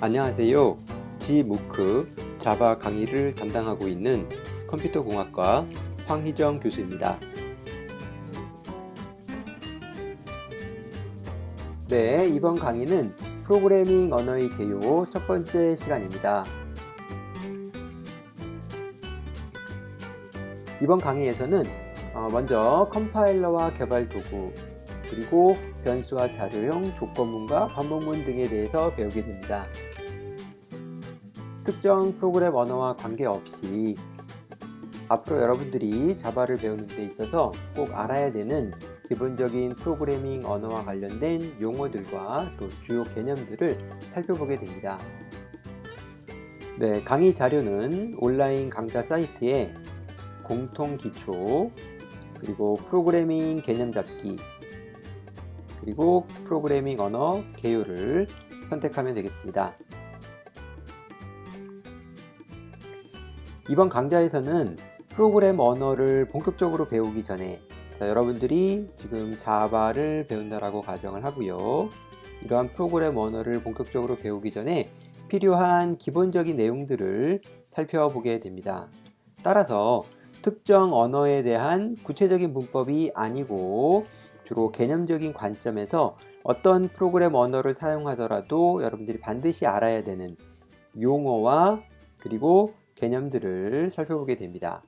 안녕하세요. 지무크 자바 강의를 담당하고 있는 컴퓨터 공학과 황희정 교수입니다. 네, 이번 강의는 프로그래밍 언어의 개요 첫 번째 시간입니다. 이번 강의에서는 어, 먼저 컴파일러와 개발 도구, 그리고 변수와 자료형, 조건문과 반복문 등에 대해서 배우게 됩니다. 특정 프로그램 언어와 관계없이 앞으로 여러분들이 자바를 배우는 데 있어서 꼭 알아야 되는 기본적인 프로그래밍 언어와 관련된 용어들과 또 주요 개념들을 살펴보게 됩니다. 네, 강의 자료는 온라인 강좌 사이트에 공통 기초, 그리고 프로그래밍 개념 잡기, 그리고 프로그래밍 언어 개요를 선택하면 되겠습니다. 이번 강좌에서는 프로그램 언어를 본격적으로 배우기 전에 자, 여러분들이 지금 자바를 배운다라고 가정을 하고요. 이러한 프로그램 언어를 본격적으로 배우기 전에 필요한 기본적인 내용들을 살펴보게 됩니다. 따라서 특정 언어에 대한 구체적인 문법이 아니고 주로 개념적인 관점에서 어떤 프로그램 언어를 사용하더라도 여러분들이 반드시 알아야 되는 용어와 그리고 개념들을 살펴보게 됩니다.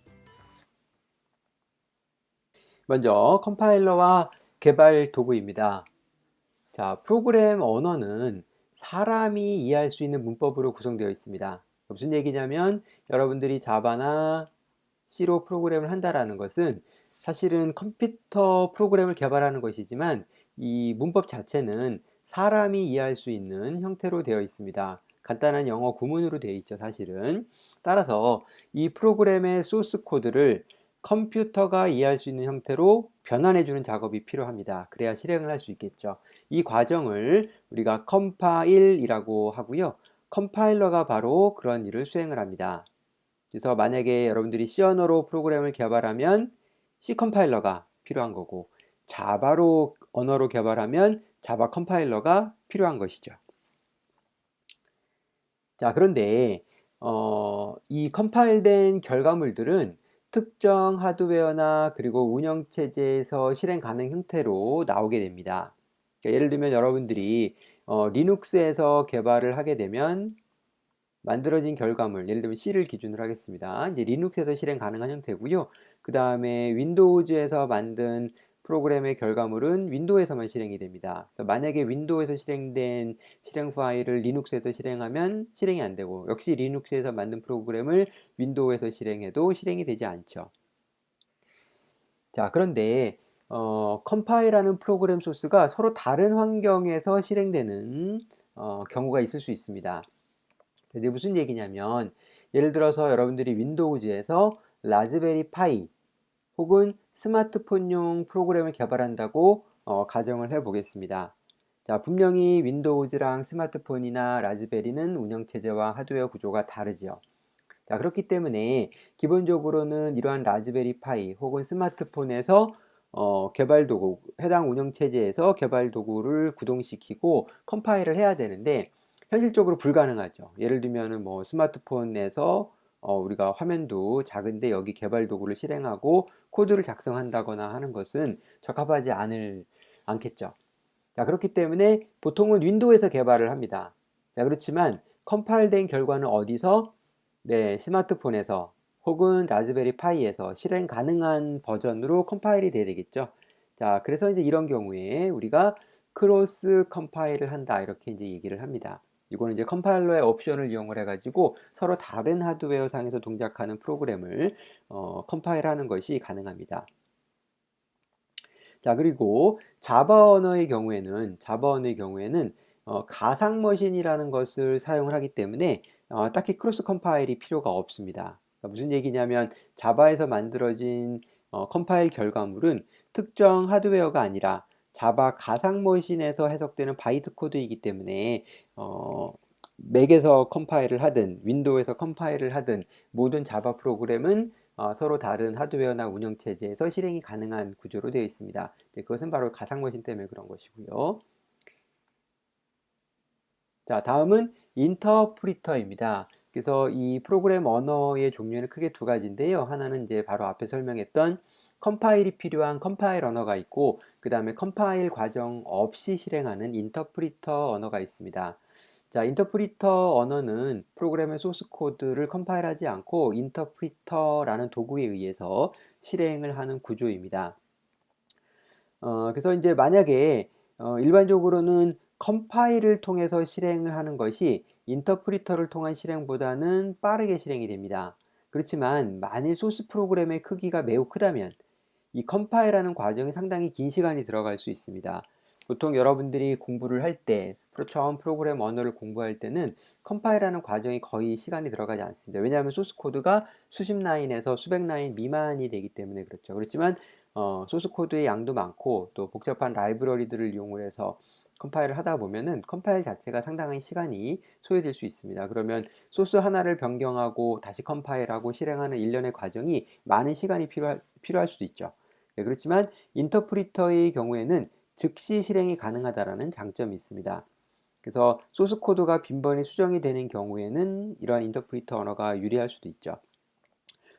먼저 컴파일러와 개발 도구입니다. 자, 프로그램 언어는 사람이 이해할 수 있는 문법으로 구성되어 있습니다. 무슨 얘기냐면 여러분들이 자바나 C로 프로그램을 한다라는 것은 사실은 컴퓨터 프로그램을 개발하는 것이지만 이 문법 자체는 사람이 이해할 수 있는 형태로 되어 있습니다. 간단한 영어 구문으로 되어 있죠, 사실은. 따라서 이 프로그램의 소스 코드를 컴퓨터가 이해할 수 있는 형태로 변환해 주는 작업이 필요합니다. 그래야 실행을 할 수 있겠죠. 이 과정을 우리가 컴파일이라고 하고요. 컴파일러가 바로 그런 일을 수행을 합니다. 그래서 만약에 여러분들이 C 언어로 프로그램을 개발하면 C 컴파일러가 필요한 거고 자바로 언어로 개발하면 자바 컴파일러가 필요한 것이죠. 자, 그런데 어, 이 컴파일된 결과물들은 특정 하드웨어나 그리고 운영체제에서 실행 가능 형태로 나오게 됩니다. 그러니까 예를 들면 여러분들이 어, 리눅스에서 개발을 하게 되면 만들어진 결과물, 예를 들면 C를 기준으로 하겠습니다. 이제 리눅스에서 실행 가능한 형태고요. 그 다음에 윈도우즈에서 만든 프로그램의 결과물은 윈도우에서만 실행이 됩니다. 그래서 만약에 윈도우에서 실행된 실행 파일을 리눅스에서 실행하면 실행이 안 되고 역시 리눅스에서 만든 프로그램을 윈도우에서 실행해도 실행이 되지 않죠. 자, 그런데 어, 컴파일하는 프로그램 소스가 서로 다른 환경에서 실행되는 어, 경우가 있을 수 있습니다. 이게 무슨 얘기냐면 예를 들어서 여러분들이 윈도우즈에서 라즈베리 파이 혹은 스마트폰용 프로그램을 개발한다고 어, 가정을 해 보겠습니다. 자, 분명히 윈도우즈랑 스마트폰이나 라즈베리는 운영체제와 하드웨어 구조가 다르죠. 자, 그렇기 때문에 기본적으로는 이러한 라즈베리 파이 혹은 스마트폰에서 어, 개발 도구, 해당 운영체제에서 개발 도구를 구동시키고 컴파일을 해야 되는데 현실적으로 불가능하죠. 예를 들면은 뭐 스마트폰에서 어, 우리가 화면도 작은데 여기 개발 도구를 실행하고 코드를 작성한다거나 하는 것은 적합하지 않을 않겠죠. 자, 그렇기 때문에 보통은 윈도우에서 개발을 합니다. 자, 그렇지만 컴파일된 결과는 어디서? 네, 스마트폰에서 혹은 라즈베리 파이에서 실행 가능한 버전으로 컴파일이 돼야 되겠죠. 자, 그래서 이제 이런 경우에 우리가 크로스 컴파일을 한다 이렇게 이제 얘기를 합니다. 이거는 이제 컴파일러의 옵션을 이용을 해가지고 서로 다른 하드웨어 상에서 동작하는 프로그램을 어, 컴파일하는 것이 가능합니다. 자 그리고 자바 언어의 경우에는 자바 언어의 경우에는 어, 가상 머신이라는 것을 사용을 하기 때문에 어, 딱히 크로스 컴파일이 필요가 없습니다. 그러니까 무슨 얘기냐면 자바에서 만들어진 어, 컴파일 결과물은 특정 하드웨어가 아니라 자바 가상 머신에서 해석되는 바이트 코드이기 때문에 어, 맥에서 컴파일을 하든 윈도우에서 컴파일을 하든 모든 자바 프로그램은 어, 서로 다른 하드웨어나 운영체제에서 실행이 가능한 구조로 되어 있습니다. 네, 그것은 바로 가상 머신 때문에 그런 것이고요. 자, 다음은 인터프리터입니다. 그래서 이 프로그램 언어의 종류는 크게 두 가지인데요. 하나는 이제 바로 앞에 설명했던 컴파일이 필요한 컴파일 언어가 있고 그 다음에 컴파일 과정 없이 실행하는 인터프리터 언어가 있습니다. 자, 인터프리터 언어는 프로그램의 소스 코드를 컴파일하지 않고 인터프리터라는 도구에 의해서 실행을 하는 구조입니다. 어, 그래서 이제 만약에 어, 일반적으로는 컴파일을 통해서 실행을 하는 것이 인터프리터를 통한 실행보다는 빠르게 실행이 됩니다. 그렇지만 만일 소스 프로그램의 크기가 매우 크다면 이 컴파일하는 과정이 상당히 긴 시간이 들어갈 수 있습니다. 보통 여러분들이 공부를 할 때, 처음 프로그램 언어를 공부할 때는 컴파일하는 과정이 거의 시간이 들어가지 않습니다. 왜냐하면 소스 코드가 수십 라인에서 수백 라인 미만이 되기 때문에 그렇죠. 그렇지만 어, 소스 코드의 양도 많고 또 복잡한 라이브러리들을 이용해서 컴파일을 하다 보면은 컴파일 자체가 상당히 시간이 소요될 수 있습니다. 그러면 소스 하나를 변경하고 다시 컴파일하고 실행하는 일련의 과정이 많은 시간이 필요할, 필요할 수도 있죠. 네, 그렇지만 인터프리터의 경우에는 즉시 실행이 가능하다라는 장점이 있습니다. 그래서 소스 코드가 빈번히 수정이 되는 경우에는 이러한 인터프리터 언어가 유리할 수도 있죠.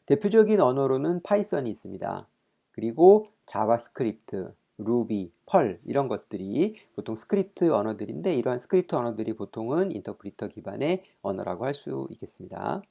대표적인 언어로는 파이썬이 있습니다. 그리고 자바스크립트, 루비, 펄 이런 것들이 보통 스크립트 언어들인데 이러한 스크립트 언어들이 보통은 인터프리터 기반의 언어라고 할 수 있겠습니다.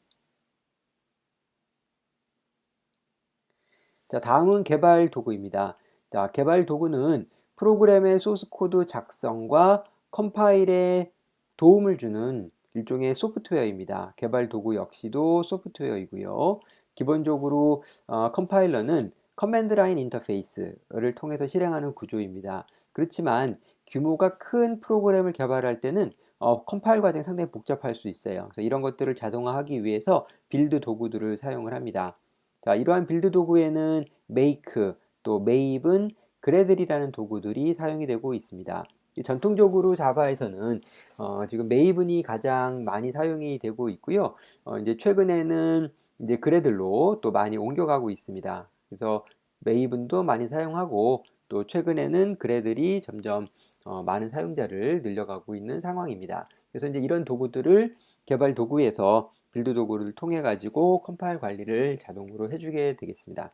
자, 다음은 개발 도구입니다. 자, 개발 도구는 프로그램의 소스 코드 작성과 컴파일에 도움을 주는 일종의 소프트웨어입니다. 개발 도구 역시도 소프트웨어이고요. 기본적으로 어, 컴파일러는 커맨드 라인 인터페이스를 통해서 실행하는 구조입니다. 그렇지만 규모가 큰 프로그램을 개발할 때는 어, 컴파일 과정이 상당히 복잡할 수 있어요. 그래서 이런 것들을 자동화하기 위해서 빌드 도구들을 사용을 합니다. 자, 이러한 빌드 도구에는 make, 또 mave은 그래들이라는 도구들이 사용이 되고 있습니다. 전통적으로 자바에서는 어, 지금 메이븐이 가장 많이 사용이 되고 있고요. 어, 이제 최근에는 이제 그래들로 또 많이 옮겨가고 있습니다. 그래서 메이븐도 많이 사용하고 또 최근에는 그래들이 점점 어, 많은 사용자를 늘려가고 있는 상황입니다. 그래서 이제 이런 도구들을 개발 도구에서 빌드 도구를 통해 가지고 컴파일 관리를 자동으로 해주게 되겠습니다.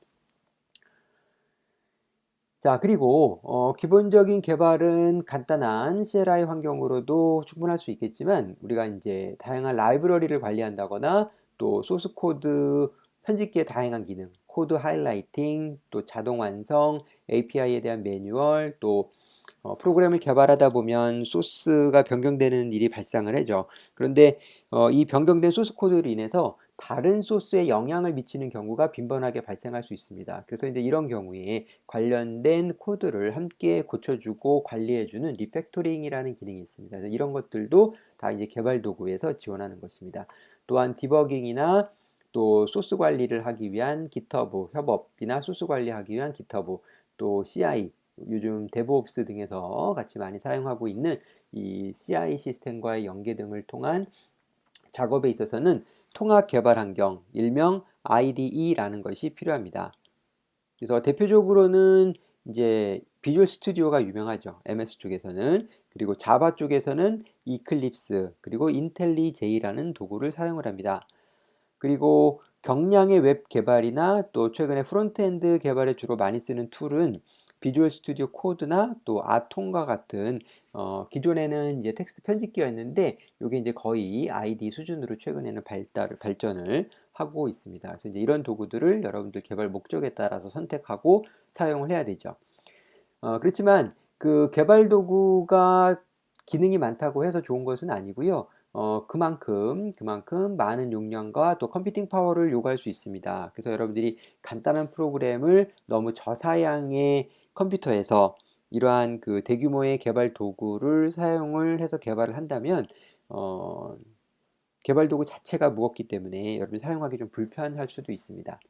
자, 그리고 어, 기본적인 개발은 간단한 CLI 환경으로도 충분할 수 있겠지만 우리가 이제 다양한 라이브러리를 관리한다거나 또 소스 코드 편집기의 다양한 기능, 코드 하이라이팅, 또 자동 완성, API에 대한 매뉴얼, 또 어, 프로그램을 개발하다 보면 소스가 변경되는 일이 발생을 하죠. 그런데 어, 이 변경된 소스 코드로 인해서 다른 소스에 영향을 미치는 경우가 빈번하게 발생할 수 있습니다. 그래서 이제 이런 경우에 관련된 코드를 함께 고쳐주고 관리해주는 리팩토링이라는 기능이 있습니다. 이런 것들도 다 이제 개발 도구에서 지원하는 것입니다. 또한 디버깅이나 또 소스 관리를 하기 위한 GitHub 협업이나 소스 관리하기 위한 GitHub 또 CI 요즘 데브옵스 등에서 같이 많이 사용하고 있는 이 CI 시스템과의 연계 등을 통한 작업에 있어서는 통합 개발 환경, 일명 IDE라는 것이 필요합니다. 그래서 대표적으로는 이제 비주얼 스튜디오가 유명하죠. MS 쪽에서는. 그리고 자바 쪽에서는 이클립스, 그리고 인텔리제이라는 도구를 사용을 합니다. 그리고 경량의 웹 개발이나 또 최근에 프론트엔드 개발에 주로 많이 쓰는 툴은 비주얼 스튜디오 코드나 또 아톰과 같은 어, 기존에는 이제 텍스트 편집기였는데 이게 이제 거의 ID 수준으로 최근에는 발달 발전을 하고 있습니다. 그래서 이제 이런 도구들을 여러분들 개발 목적에 따라서 선택하고 사용을 해야 되죠. 어, 그렇지만 그 개발 도구가 기능이 많다고 해서 좋은 것은 아니고요. 어, 그만큼, 그만큼 많은 용량과 또 컴퓨팅 파워를 요구할 수 있습니다. 그래서 여러분들이 간단한 프로그램을 너무 저사양의 컴퓨터에서 이러한 그 대규모의 개발 도구를 사용을 해서 개발을 한다면 어, 개발 도구 자체가 무겁기 때문에 여러분이 사용하기 좀 불편할 수도 있습니다.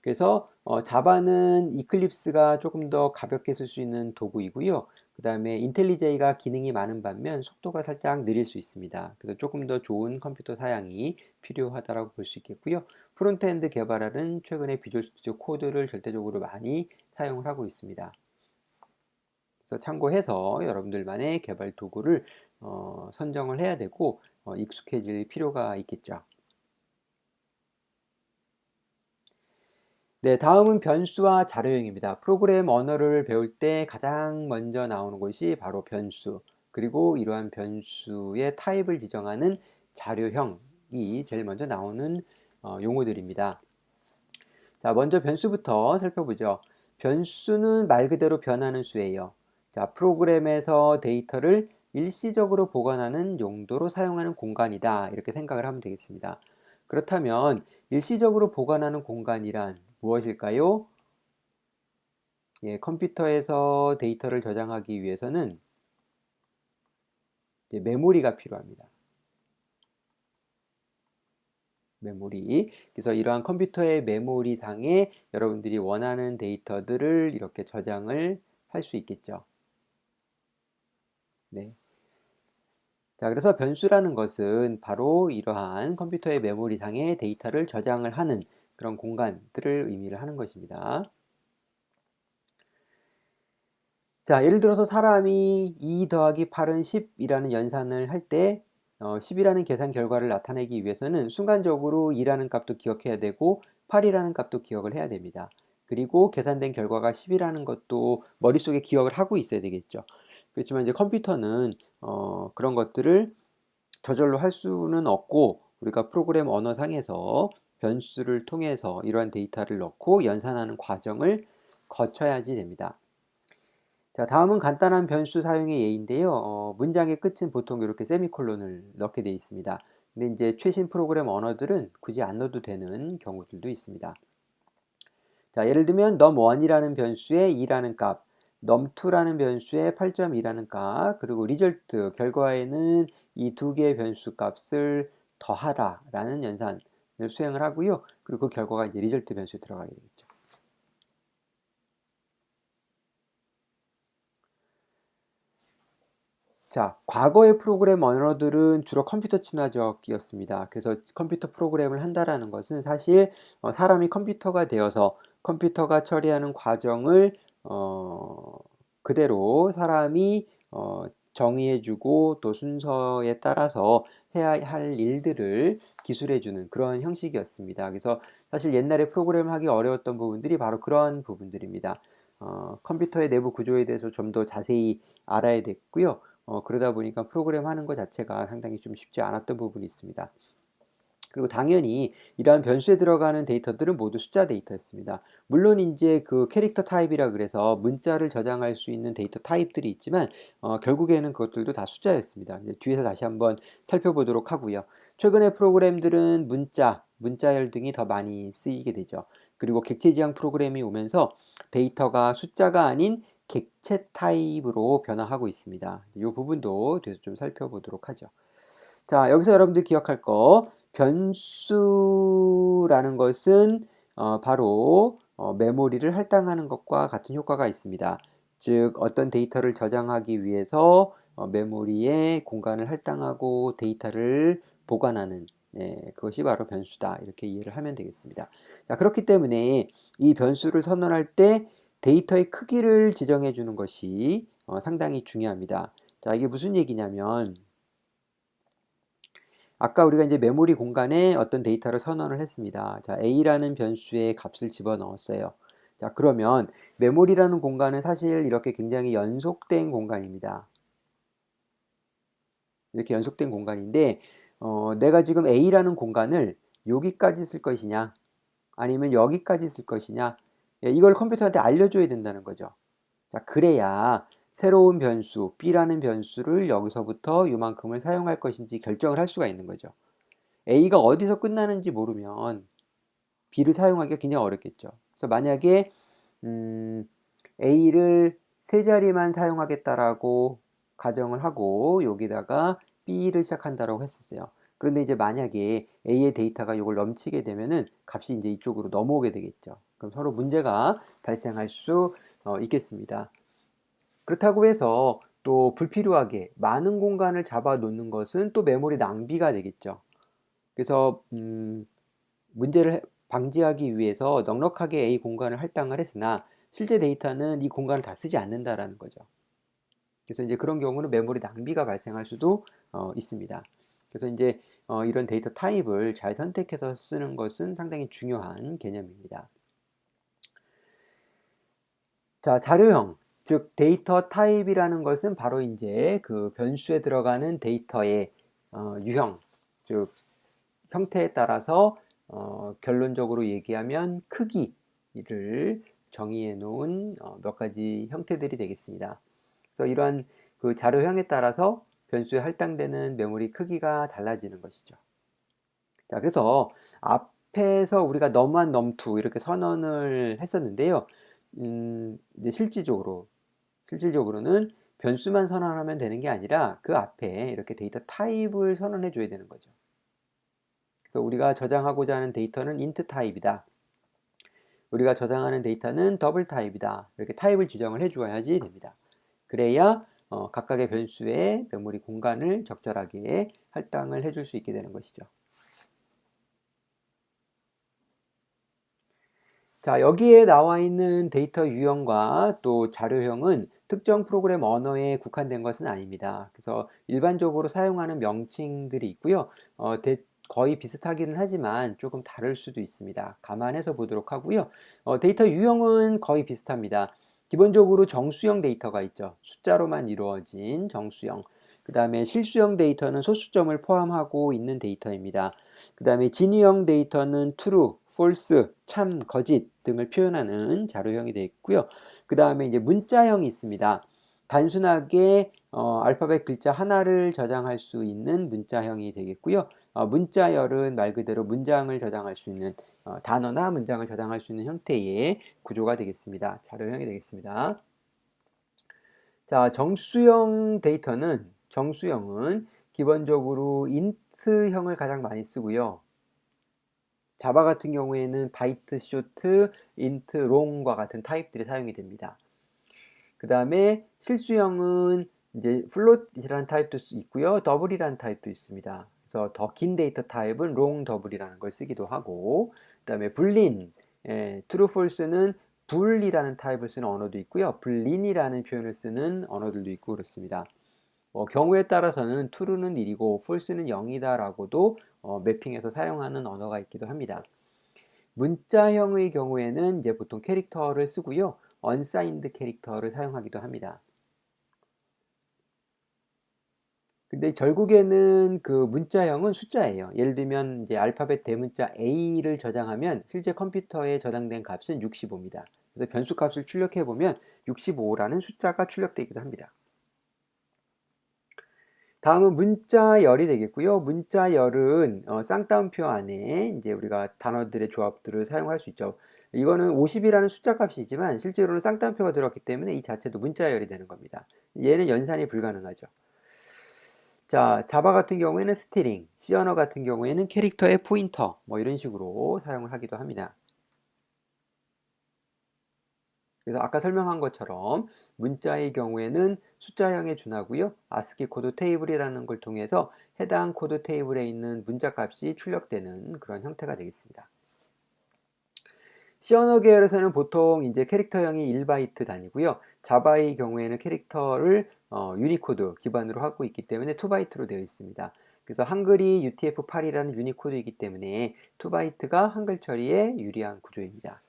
그래서 어, 자바는 이클립스가 조금 더 가볍게 쓸 수 있는 도구이고요. 그 다음에 인텔리제이가 기능이 많은 반면 속도가 살짝 느릴 수 있습니다. 그래서 조금 더 좋은 컴퓨터 사양이 필요하다고 볼 수 있겠고요. 프론트엔드 개발하는 최근에 비주얼 스튜디오 코드를 절대적으로 많이 사용을 하고 있습니다. 그래서 참고해서 여러분들만의 개발 도구를 어, 선정을 해야 되고 어, 익숙해질 필요가 있겠죠. 네, 다음은 변수와 자료형입니다. 프로그램 언어를 배울 때 가장 먼저 나오는 것이 바로 변수, 그리고 이러한 변수의 타입을 지정하는 자료형이 제일 먼저 나오는 어, 용어들입니다. 자, 먼저 변수부터 살펴보죠. 변수는 말 그대로 변하는 수예요. 자, 프로그램에서 데이터를 일시적으로 보관하는 용도로 사용하는 공간이다. 이렇게 생각을 하면 되겠습니다. 그렇다면 일시적으로 보관하는 공간이란 무엇일까요? 예, 컴퓨터에서 데이터를 저장하기 위해서는 메모리가 필요합니다. 메모리. 그래서 이러한 컴퓨터의 메모리상에 여러분들이 원하는 데이터들을 이렇게 저장을 할 수 있겠죠. 네. 자, 그래서 변수라는 것은 바로 이러한 컴퓨터의 메모리상에 데이터를 저장을 하는 그런 공간들을 의미를 하는 것입니다. 자, 예를 들어서 사람이 2 더하기 8은 10이라는 연산을 할 때, 어, 10이라는 계산 결과를 나타내기 위해서는 순간적으로 2라는 값도 기억해야 되고, 8이라는 값도 기억을 해야 됩니다. 그리고 계산된 결과가 10이라는 것도 머릿속에 기억을 하고 있어야 되겠죠. 그렇지만 이제 컴퓨터는 어, 그런 것들을 저절로 할 수는 없고 우리가 프로그램 언어상에서 변수를 통해서 이러한 데이터를 넣고 연산하는 과정을 거쳐야지 됩니다. 자, 다음은 간단한 변수 사용의 예인데요. 어, 문장의 끝은 보통 이렇게 세미콜론을 넣게 되어 있습니다. 근데 이제 최신 프로그램 언어들은 굳이 안 넣어도 되는 경우들도 있습니다. 자, 예를 들면 num1이라는 변수에 2라는 값, num2라는 변수에 8.2라는 값, 그리고 result 결과에는 이 두 개의 변수 값을 더하라라는 연산을 수행을 하고요. 그리고 그 결과가 이제 result 변수에 들어가게 되겠죠. 자, 과거의 프로그램 언어들은 주로 컴퓨터 친화적이었습니다. 그래서 컴퓨터 프로그램을 한다라는 것은 사실 어, 사람이 컴퓨터가 되어서 컴퓨터가 처리하는 과정을 어, 그대로 사람이 어, 정의해주고 또 순서에 따라서 해야 할 일들을 기술해주는 그런 형식이었습니다. 그래서 사실 옛날에 프로그램을 하기 어려웠던 부분들이 바로 그런 부분들입니다. 어, 컴퓨터의 내부 구조에 대해서 좀 더 자세히 알아야 됐고요. 어, 그러다 보니까 프로그램 하는 것 자체가 상당히 좀 쉽지 않았던 부분이 있습니다. 그리고 당연히 이러한 변수에 들어가는 데이터들은 모두 숫자 데이터였습니다. 물론 이제 그 캐릭터 타입이라 그래서 문자를 저장할 수 있는 데이터 타입들이 있지만 어, 결국에는 그것들도 다 숫자였습니다. 뒤에서 다시 한번 살펴보도록 하고요. 최근의 프로그램들은 문자, 문자열 등이 더 많이 쓰이게 되죠. 그리고 객체 지향 프로그램이 오면서 데이터가 숫자가 아닌 객체 타입으로 변화하고 있습니다. 이 부분도 뒤에서 좀 살펴보도록 하죠. 자, 여기서 여러분들 기억할 거 변수라는 것은 어, 바로 어, 메모리를 할당하는 것과 같은 효과가 있습니다. 즉 어떤 데이터를 저장하기 위해서 어, 메모리에 공간을 할당하고 데이터를 보관하는 네, 그것이 바로 변수다 이렇게 이해를 하면 되겠습니다. 자, 그렇기 때문에 이 변수를 선언할 때 데이터의 크기를 지정해 주는 것이 어, 상당히 중요합니다. 자, 이게 무슨 얘기냐면 아까 우리가 이제 메모리 공간에 어떤 데이터를 선언을 했습니다. 자, a라는 변수의 값을 집어넣었어요. 자, 그러면 메모리라는 공간은 사실 이렇게 굉장히 연속된 공간입니다. 이렇게 연속된 공간인데 어, 내가 지금 a라는 공간을 여기까지 쓸 것이냐 아니면 여기까지 쓸 것이냐 예, 이걸 컴퓨터한테 알려줘야 된다는 거죠. 자, 그래야 새로운 변수, b라는 변수를 여기서부터 이만큼을 사용할 것인지 결정을 할 수가 있는 거죠. a가 어디서 끝나는지 모르면 b를 사용하기가 굉장히 어렵겠죠. 그래서 만약에 음, a를 세 자리만 사용하겠다라고 가정을 하고 여기다가 b를 시작한다라고 했었어요. 그런데 이제 만약에 a의 데이터가 이걸 넘치게 되면은 값이 이제 이쪽으로 넘어오게 되겠죠. 그럼 서로 문제가 발생할 수 어, 있겠습니다. 그렇다고 해서 또 불필요하게 많은 공간을 잡아 놓는 것은 또 메모리 낭비가 되겠죠. 그래서 음, 문제를 방지하기 위해서 넉넉하게 A 공간을 할당을 했으나 실제 데이터는 이 공간을 다 쓰지 않는다라는 거죠. 그래서 이제 그런 경우는 메모리 낭비가 발생할 수도 어, 있습니다. 그래서 이제 어, 이런 데이터 타입을 잘 선택해서 쓰는 것은 상당히 중요한 개념입니다. 자, 자료형, 즉 데이터 타입이라는 것은 바로 이제 그 변수에 들어가는 데이터의 어, 유형, 즉 형태에 따라서 어, 결론적으로 얘기하면 크기를 정의해 놓은 어, 몇 가지 형태들이 되겠습니다. 그래서 이러한 그 자료형에 따라서 변수에 할당되는 메모리 크기가 달라지는 것이죠. 자, 그래서 앞에서 우리가 넘1, 넘2 이렇게 선언을 했었는데요. 음, 이제 실질적으로, 실질적으로는 변수만 선언하면 되는 게 아니라 그 앞에 이렇게 데이터 타입을 선언해 줘야 되는 거죠. 그래서 우리가 저장하고자 하는 데이터는 int 타입이다. 우리가 저장하는 데이터는 더블 타입이다. 이렇게 타입을 지정을 해 주어야지 됩니다. 그래야 어, 각각의 변수의 메모리 공간을 적절하게 할당을 해줄 수 있게 되는 것이죠. 자, 여기에 나와 있는 데이터 유형과 또 자료형은 특정 프로그램 언어에 국한된 것은 아닙니다. 그래서 일반적으로 사용하는 명칭들이 있고요. 어, 데, 거의 비슷하기는 하지만 조금 다를 수도 있습니다. 감안해서 보도록 하고요. 어, 데이터 유형은 거의 비슷합니다. 기본적으로 정수형 데이터가 있죠. 숫자로만 이루어진 정수형. 그 다음에 실수형 데이터는 소수점을 포함하고 있는 데이터입니다. 그 다음에 진위형 데이터는 true, false, 참, 거짓 등을 표현하는 자료형이 되어 있고요. 그 다음에 이제 문자형이 있습니다. 단순하게 어, 알파벳 글자 하나를 저장할 수 있는 문자형이 되겠고요. 어, 문자열은 말 그대로 문장을 저장할 수 있는 어, 단어나 문장을 저장할 수 있는 형태의 구조가 되겠습니다. 자료형이 되겠습니다. 자, 정수형 데이터는 정수형은 기본적으로 인트형을 가장 많이 쓰고요. 자바 같은 경우에는 바이트, 쇼트, 인트, 롱과 같은 타입들이 사용이 됩니다. 그 다음에 실수형은 이제 플롯이라는 타입도 있고요. 더블이라는 타입도 있습니다. 그래서 더 긴 데이터 타입은 롱 더블이라는 걸 쓰기도 하고 그 다음에 불린 예, true false는 불이라는 타입을 쓰는 언어도 있고요. 불린이라는 표현을 쓰는 언어들도 있고 그렇습니다. 어, 경우에 따라서는 true는 1이고 false는 0이다라고도 어, 매핑해서 사용하는 언어가 있기도 합니다. 문자형의 경우에는 이제 보통 캐릭터를 쓰고요. unsigned 캐릭터를 사용하기도 합니다. 근데 결국에는 그 문자형은 숫자예요. 예를 들면 이제 알파벳 대문자 A를 저장하면 실제 컴퓨터에 저장된 값은 65입니다. 그래서 변수 값을 출력해 보면 65라는 숫자가 출력되기도 합니다. 다음은 문자열이 되겠고요. 문자열은 어, 쌍따옴표 안에 이제 우리가 단어들의 조합들을 사용할 수 있죠. 이거는 50이라는 숫자 값이지만 실제로는 쌍따옴표가 들어갔기 때문에 이 자체도 문자열이 되는 겁니다. 얘는 연산이 불가능하죠. 자, 자바 같은 경우에는 스티링, C 언어 같은 경우에는 캐릭터의 포인터, 뭐 이런 식으로 사용을 하기도 합니다. 그래서 아까 설명한 것처럼 문자의 경우에는 숫자형에 준하고요. 아스키 코드 테이블이라는 걸 통해서 해당 코드 테이블에 있는 문자 값이 출력되는 그런 형태가 되겠습니다. C 언어 계열에서는 보통 이제 캐릭터형이 1바이트 단위고요. 자바의 경우에는 캐릭터를 어, 유니코드 기반으로 하고 있기 때문에 2바이트로 되어 있습니다. 그래서 한글이 UTF-8이라는 유니코드이기 때문에 2바이트가 한글 처리에 유리한 구조입니다.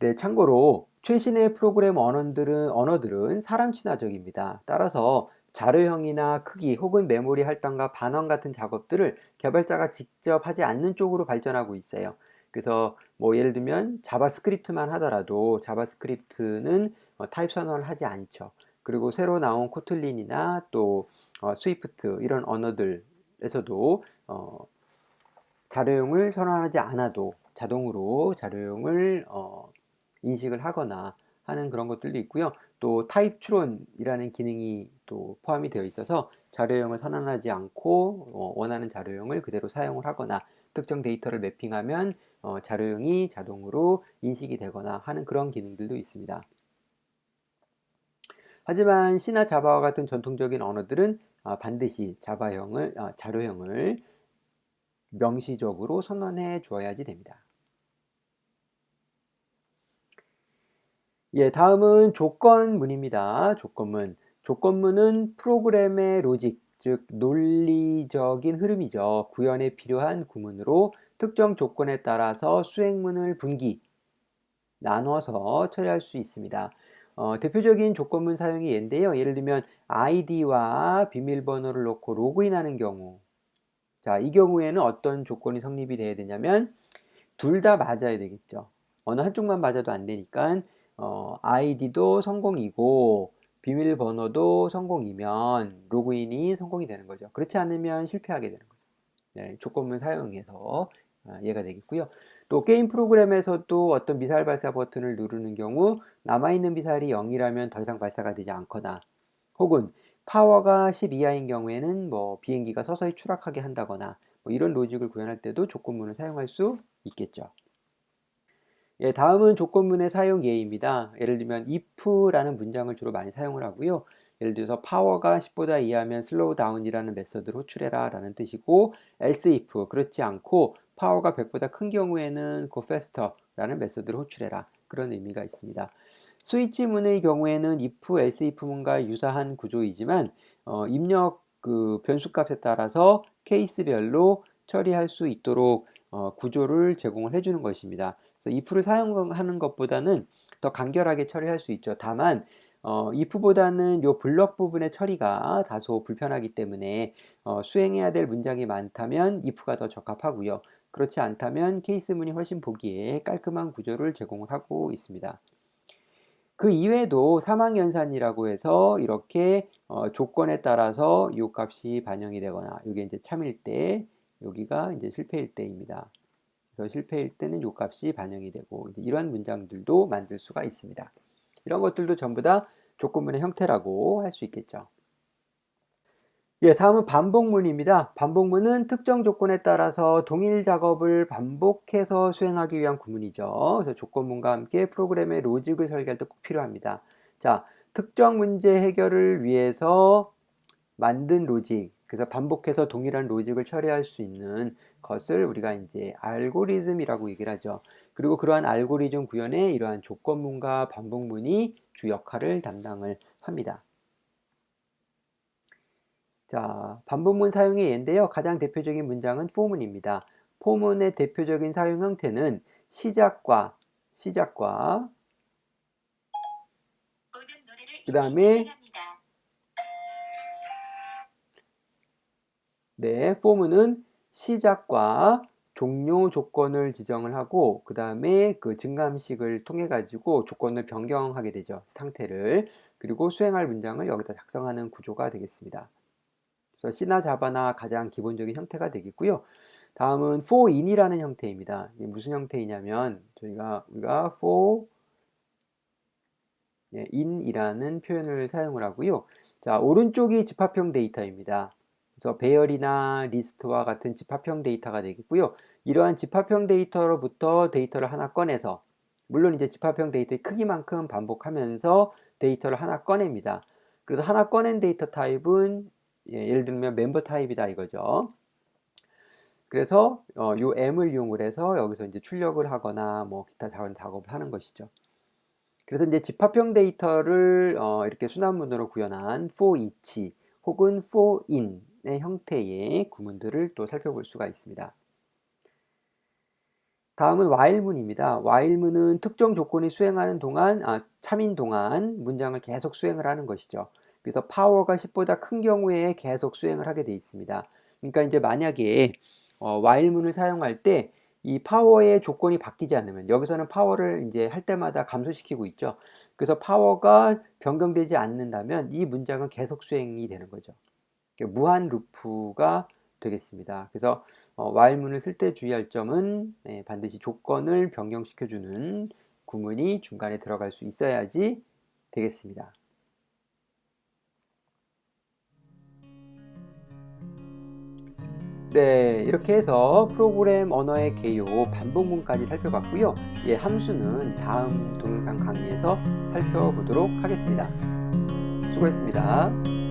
네, 참고로 최신의 프로그램 언어들은, 언어들은 사람 친화적입니다. 따라서 자료형이나 크기 혹은 메모리 할당과 반환 같은 작업들을 개발자가 직접 하지 않는 쪽으로 발전하고 있어요. 그래서 뭐 예를 들면 자바스크립트만 하더라도 자바스크립트는 어, 타입 선언을 하지 않죠. 그리고 새로 나온 코틀린이나 또 어, 스위프트 이런 언어들에서도 어, 자료용을 선언하지 않아도 자동으로 자료용을 어, 인식을 하거나 하는 그런 것들도 있고요. 또 타입 추론이라는 기능이 또 포함이 되어 있어서 자료형을 선언하지 않고 어, 원하는 자료형을 그대로 사용을 하거나 특정 데이터를 매핑하면 어, 자료형이 자동으로 인식이 되거나 하는 그런 기능들도 있습니다. 하지만 C나 자바와 같은 전통적인 언어들은 아, 반드시 자바형을 아, 자료형을 명시적으로 선언해 주어야지 됩니다. 예, 다음은 조건문입니다. 조건문. 조건문은 프로그램의 로직, 즉 논리적인 흐름이죠. 구현에 필요한 구문으로 특정 조건에 따라서 수행문을 분기, 나눠서 처리할 수 있습니다. 어, 대표적인 조건문 사용이 얘인데요. 예를 들면 아이디와 비밀번호를 넣고 로그인하는 경우 자, 이 경우에는 어떤 조건이 성립이 돼야 되냐면 둘 다 맞아야 되겠죠. 어느 한쪽만 맞아도 안 되니까 어, 아이디도 성공이고 비밀번호도 성공이면 로그인이 성공이 되는 거죠. 그렇지 않으면 실패하게 되는 거죠. 네, 조건문 사용해서 아, 이해가 되겠고요. 또 게임 프로그램에서도 어떤 미사일 발사 버튼을 누르는 경우 남아있는 미사일이 0이라면 더 이상 발사가 되지 않거나 혹은 파워가 10 이하인 경우에는 뭐 비행기가 서서히 추락하게 한다거나 뭐 이런 로직을 구현할 때도 조건문을 사용할 수 있겠죠. 예, 다음은 조건문의 사용 예입니다. 예를 들면 if라는 문장을 주로 많이 사용을 하고요. 예를 들어서 파워가 10보다 이하면 다운이라는 메서드를 호출해라 라는 뜻이고 else if 그렇지 않고 파워가 100보다 큰 경우에는 go faster 라는 메서드를 호출해라 그런 의미가 있습니다. 스위치문의 경우에는 if, else if문과 유사한 구조이지만 어, 입력 그 변수값에 따라서 케이스별로 처리할 수 있도록 어, 구조를 제공을 해주는 것입니다. If를 사용하는 것보다는 더 간결하게 처리할 수 있죠. 다만 어, if보다는 요 블럭 부분의 처리가 다소 불편하기 때문에 어, 수행해야 될 문장이 많다면 if가 더 적합하고요. 그렇지 않다면 케이스문이 훨씬 보기에 깔끔한 구조를 제공을 하고 있습니다. 그 이외에도 사망연산이라고 해서 이렇게 어, 조건에 따라서 이 값이 반영이 되거나 이게 이제 참일 때 여기가 이제 실패일 때입니다. 그래서 실패일 때는 요 값이 반영이 되고 이러한 문장들도 만들 수가 있습니다. 이런 것들도 전부 다 조건문의 형태라고 할 수 있겠죠. 예, 다음은 반복문입니다. 반복문은 특정 조건에 따라서 동일 작업을 반복해서 수행하기 위한 구문이죠. 그래서 조건문과 함께 프로그램의 로직을 설계할 때 꼭 필요합니다. 자, 특정 문제 해결을 위해서 만든 로직, 그래서 반복해서 동일한 로직을 처리할 수 있는 것을 우리가 이제 알고리즘이라고 얘기를 하죠. 그리고 그러한 알고리즘 구현에 이러한 조건문과 반복문이 주 역할을 담당을 합니다. 자, 반복문 사용의 예인데요. 가장 대표적인 문장은 포문입니다. 포문의 대표적인 사용 형태는 시작과 시작과 그 다음에 네, 포문은 시작과 종료 조건을 지정을 하고 그 다음에 그 증감식을 통해 가지고 조건을 변경하게 되죠. 상태를. 그리고 수행할 문장을 여기다 작성하는 구조가 되겠습니다. 그래서 C나 자바나 가장 기본적인 형태가 되겠고요. 다음은 for in이라는 형태입니다. 이게 무슨 형태이냐면 저희가 우리가 for 네, in이라는 표현을 사용을 하고요. 자, 오른쪽이 집합형 데이터입니다. 그래서 배열이나 리스트와 같은 집합형 데이터가 되겠고요. 이러한 집합형 데이터로부터 데이터를 하나 꺼내서 물론 이제 집합형 데이터의 크기만큼 반복하면서 데이터를 하나 꺼냅니다. 그래서 하나 꺼낸 데이터 타입은 예, 를 들면 멤버 타입이다 이거죠. 그래서 어, 요 m을 이용을 해서 여기서 이제 출력을 하거나 뭐 기타 다른 작업을 하는 것이죠. 그래서 이제 집합형 데이터를 어, 이렇게 순환문으로 구현한 for each 혹은 for in의 형태의 구문들을 또 살펴볼 수가 있습니다. 다음은 while문입니다. while문은 특정 조건이 수행하는 동안, 아, 참인 동안 문장을 계속 수행을 하는 것이죠. 그래서 파워가 10보다 큰 경우에 계속 수행을 하게 되어 있습니다. 그러니까 이제 만약에 어, while문을 사용할 때 이 파워의 조건이 바뀌지 않으면 여기서는 파워를 이제 할 때마다 감소시키고 있죠. 그래서 파워가 변경되지 않는다면 이 문장은 계속 수행이 되는 거죠. 무한 루프가 되겠습니다. 그래서 어, while문을 쓸 때 주의할 점은 네, 반드시 조건을 변경시켜주는 구문이 중간에 들어갈 수 있어야지 되겠습니다. 네, 이렇게 해서 프로그램 언어의 개요 반복문까지 살펴봤고요. 예, 함수는 다음 동영상 강의에서 살펴보도록 하겠습니다. 수고했습니다.